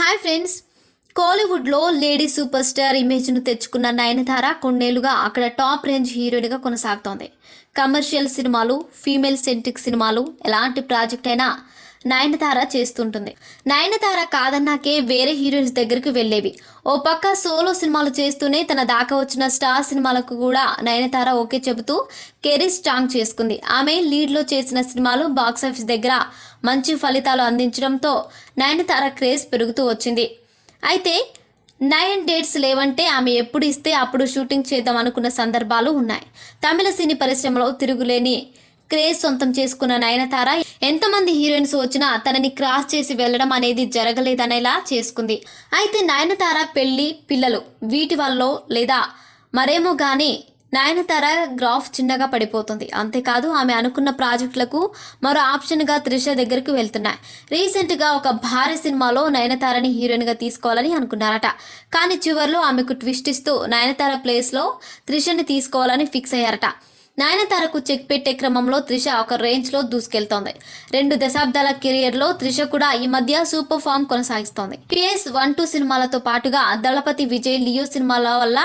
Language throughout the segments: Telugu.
హాయ్ ఫ్రెండ్స్ కోలీవుడ్లో లేడీ సూపర్ స్టార్ ఇమేజ్ను తెచ్చుకున్న నయనతార కొన్నేళ్ళుగా అక్కడ టాప్ రేంజ్ హీరోయిన్గా కొనసాగుతోంది. కమర్షియల్ సినిమాలు ఫీమేల్ సెంట్రిక్ సినిమాలు ఎలాంటి ప్రాజెక్ట్ అయినా నయనతార చేస్తుంటుంది. నయనతార కాదన్నాకే వేరే హీరోయిన్స్ దగ్గరికి వెళ్ళేవి. ఓ పక్క సోలో సినిమాలు చేస్తూనే తన దాకా వచ్చిన స్టార్ సినిమాలకు కూడా నయనతార ఓకే చెబుతూ కెరీర్ స్ట్రాంగ్ చేసుకుంది. ఆమె లీడ్లో చేసిన సినిమాలు బాక్సాఫీస్ దగ్గర మంచి ఫలితాలు అందించడంతో నయనతార క్రేజ్ పెరుగుతూ వచ్చింది. అయితే నైన్ డేట్స్ లేవంటే ఆమె ఎప్పుడు ఇస్తే అప్పుడు షూటింగ్ చేద్దాం అనుకున్న సందర్భాలు ఉన్నాయి. తమిళ సినీ పరిశ్రమలో తిరుగులేని క్రేజ్ సొంతం చేసుకున్న నయనతార ఎంతమంది హీరోయిన్స్ వచ్చినా తనని క్రాస్ చేసి వెళ్ళడం అనేది జరగలేదనేలా చేసుకుంది. అయితే నయనతార పెళ్ళి పిల్లలు వీటి వల్ల లేదా మరేమో కానీ నయనతార గ్రాఫ్ చిన్నగా పడిపోతుంది. అంతేకాదు ఆమె అనుకున్న ప్రాజెక్టులకు మరో ఆప్షన్గా త్రిష దగ్గరికి వెళ్తున్నాయి. రీసెంట్గా ఒక భారీ సినిమాలో నయనతారని హీరోయిన్గా తీసుకోవాలని అనుకున్నారట. కానీ చివరిలో ఆమెకు ట్విస్ట్ ఇస్తూ నయనతార ప్లేస్లో త్రిషని తీసుకోవాలని ఫిక్స్ అయ్యారట. నయనతారకు చెక్ పెట్టే క్రమంలో త్రిష ఒక రేంజ్లో దూసుకెళ్తోంది. రెండు దశాబ్దాల కెరియర్లో త్రిష కూడా ఈ మధ్య సూపర్ ఫామ్ కొనసాగిస్తోంది. పిఎస్ వన్ టూ సినిమాలతో పాటుగా దళపతి విజయ్ లియో సినిమాల వల్ల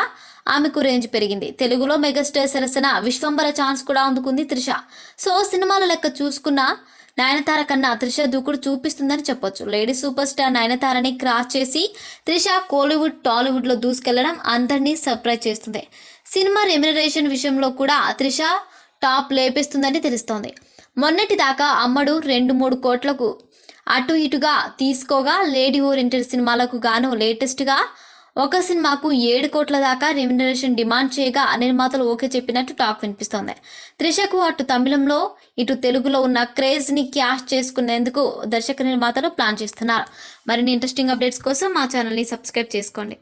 ఆమెకు రేంజ్ పెరిగింది. తెలుగులో మెగాస్టార్ సరసన విశ్వంబర ఛాన్స్ కూడా అందుకుంది త్రిష. సో సినిమాల లెక్క చూసుకున్న నయనతార కన్నా త్రిష దూకుడు చూపిస్తుందని చెప్పొచ్చు. లేడీ సూపర్ స్టార్ నయనతారని క్రాస్ చేసి త్రిష కోలీవుడ్ టాలీవుడ్లో దూసుకెళ్ళడం అందరినీ సర్ప్రైజ్ చేస్తుంది. సినిమా రెమ్యునరేషన్ విషయంలో కూడా త్రిష టాప్ లేపిస్తుందని తెలుస్తోంది. మొన్నటి దాకా అమ్మడు రెండు మూడు కోట్లకు అటు ఇటుగా తీసుకోగా లేడీ ఓరియంటెడ్ సినిమాలకు గాను లేటెస్ట్గా ఒక సినిమాకు ఏడు కోట్ల దాకా రెమ్యునరేషన్ డిమాండ్ చేయగా నిర్మాతలు ఓకే చెప్పినట్టు టాక్ వినిపిస్తోంది. త్రిషకు అటు తమిళంలో ఇటు తెలుగులో ఉన్న క్రేజ్ని క్యాష్ చేసుకునేందుకు దర్శక నిర్మాతలు ప్లాన్ చేస్తున్నారు. మరిన్ని ఇంట్రెస్టింగ్ అప్డేట్స్ కోసం మా ఛానల్ని సబ్స్క్రైబ్ చేసుకోండి.